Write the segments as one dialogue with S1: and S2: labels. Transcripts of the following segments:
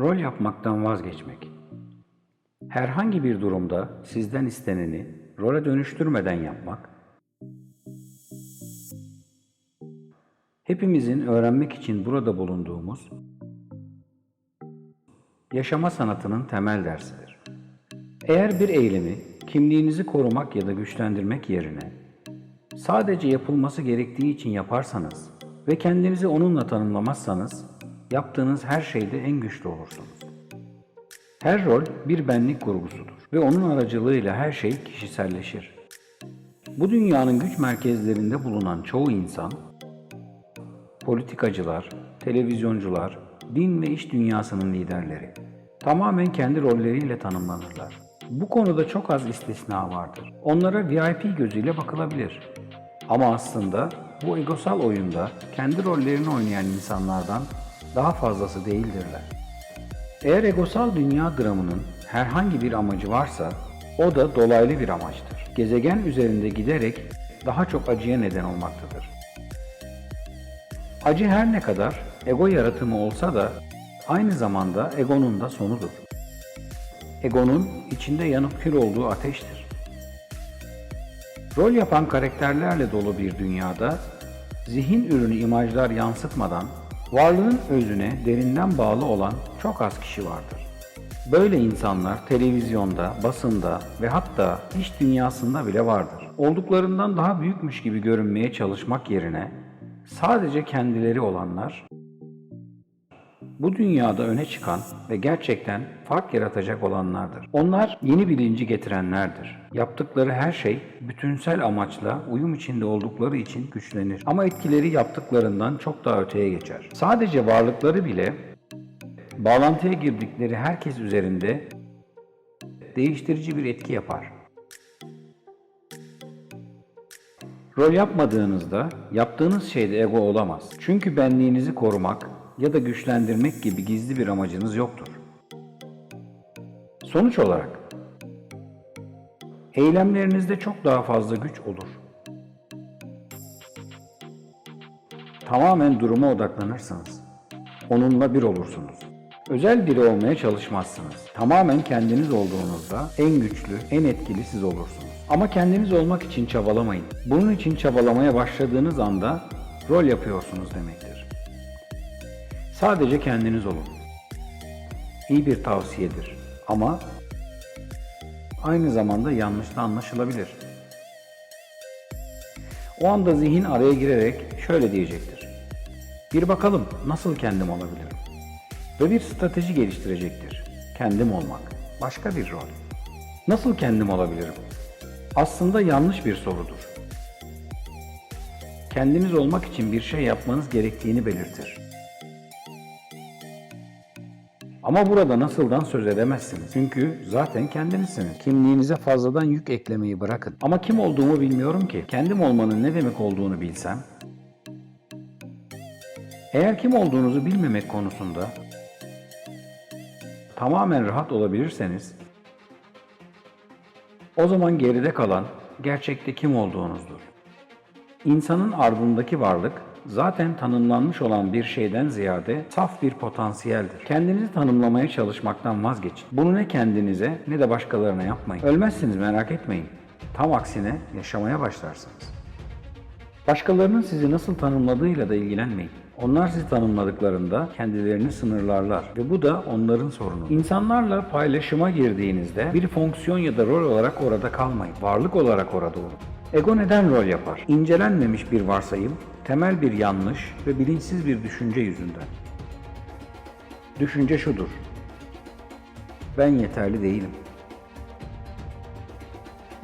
S1: Rol yapmaktan vazgeçmek. Herhangi bir durumda sizden isteneni role dönüştürmeden yapmak, hepimizin öğrenmek için burada bulunduğumuz yaşama sanatının temel dersidir. Eğer bir eylemi kimliğinizi korumak ya da güçlendirmek yerine sadece yapılması gerektiği için yaparsanız ve kendinizi onunla tanımlamazsanız yaptığınız her şeyde en güçlü olursunuz. Her rol bir benlik kurgusudur ve onun aracılığıyla her şey kişiselleşir. Bu dünyanın güç merkezlerinde bulunan çoğu insan, politikacılar, televizyoncular, din ve iş dünyasının liderleri tamamen kendi rolleriyle tanımlanırlar. Bu konuda çok az istisna vardır. Onlara VIP gözüyle bakılabilir. Ama aslında bu egosal oyunda kendi rollerini oynayan insanlardan daha fazlası değildirler. Eğer egosal dünya dramının herhangi bir amacı varsa o da dolaylı bir amaçtır. Gezegen üzerinde giderek daha çok acıya neden olmaktadır. Acı her ne kadar ego yaratımı olsa da aynı zamanda egonun da sonudur. Egonun içinde yanıp kül olduğu ateştir. Rol yapan karakterlerle dolu bir dünyada zihin ürünü imajlar yansıtmadan varlığın özüne derinden bağlı olan çok az kişi vardır. Böyle insanlar televizyonda, basında ve hatta iş dünyasında bile vardır. Olduklarından daha büyükmüş gibi görünmeye çalışmak yerine sadece kendileri olanlar bu dünyada öne çıkan ve gerçekten fark yaratacak olanlardır. Onlar yeni bilinci getirenlerdir. Yaptıkları her şey bütünsel amaçla uyum içinde oldukları için güçlenir. Ama etkileri yaptıklarından çok daha öteye geçer. Sadece varlıkları bile bağlantıya girdikleri herkes üzerinde değiştirici bir etki yapar. Rol yapmadığınızda yaptığınız şeyde ego olamaz. Çünkü benliğinizi korumak ya da güçlendirmek gibi gizli bir amacınız yoktur. Sonuç olarak eylemlerinizde çok daha fazla güç olur. Tamamen duruma odaklanırsınız. Onunla bir olursunuz. Özel biri olmaya çalışmazsınız. Tamamen kendiniz olduğunuzda en güçlü, en etkili siz olursunuz. Ama kendiniz olmak için çabalamayın. Bunun için çabalamaya başladığınız anda rol yapıyorsunuz demektir. Sadece kendiniz olun. İyi bir tavsiyedir ama aynı zamanda yanlış da anlaşılabilir. O anda zihin araya girerek şöyle diyecektir. Bir bakalım nasıl kendim olabilirim? Ve bir strateji geliştirecektir. Kendim olmak. Başka bir rol. Nasıl kendim olabilirim? Aslında yanlış bir sorudur. Kendiniz olmak için bir şey yapmanız gerektiğini belirtir. Ama burada nasıldan söz edemezsiniz. Çünkü zaten kendinizsiniz. Kimliğinize fazladan yük eklemeyi bırakın. Ama kim olduğumu bilmiyorum ki. Kendim olmanın ne demek olduğunu bilsem. Eğer kim olduğunuzu bilmemek konusunda tamamen rahat olabilirseniz o zaman geride kalan gerçekte kim olduğunuzdur. İnsanın ardındaki varlık zaten tanımlanmış olan bir şeyden ziyade saf bir potansiyeldir. Kendinizi tanımlamaya çalışmaktan vazgeçin. Bunu ne kendinize ne de başkalarına yapmayın. Ölmezsiniz merak etmeyin. Tam aksine yaşamaya başlarsınız. Başkalarının sizi nasıl tanımladığıyla da ilgilenmeyin. Onlar sizi tanımladıklarında kendilerini sınırlarlar ve bu da onların sorunu. İnsanlarla paylaşıma girdiğinizde bir fonksiyon ya da rol olarak orada kalmayın. Varlık olarak orada olun. Ego neden rol yapar? İncelenmemiş bir varsayım, temel bir yanlış ve bilinçsiz bir düşünce yüzünden. Düşünce şudur. Ben yeterli değilim.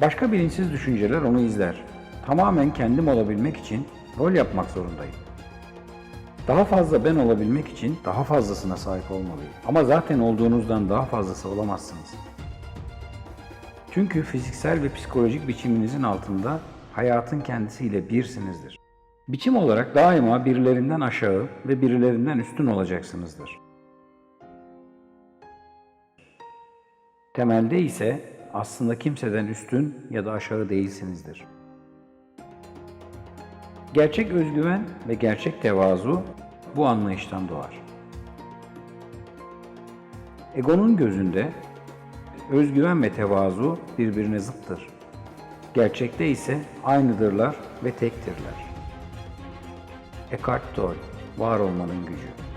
S1: Başka bilinçsiz düşünceler onu izler. Tamamen kendim olabilmek için rol yapmak zorundayım. Daha fazla ben olabilmek için daha fazlasına sahip olmalıyım. Ama zaten olduğunuzdan daha fazlası olamazsınız. Çünkü fiziksel ve psikolojik biçiminizin altında hayatın kendisiyle birsinizdir. Biçim olarak daima birilerinden aşağı ve birilerinden üstün olacaksınızdır. Temelde ise aslında kimseden üstün ya da aşağı değilsinizdir. Gerçek özgüven ve gerçek tevazu bu anlayıştan doğar. Egonun gözünde özgüven ve tevazu birbirine zıttır. Gerçekte ise aynıdırlar ve tektirler. Eckhart Tolle, Var Olmanın Gücü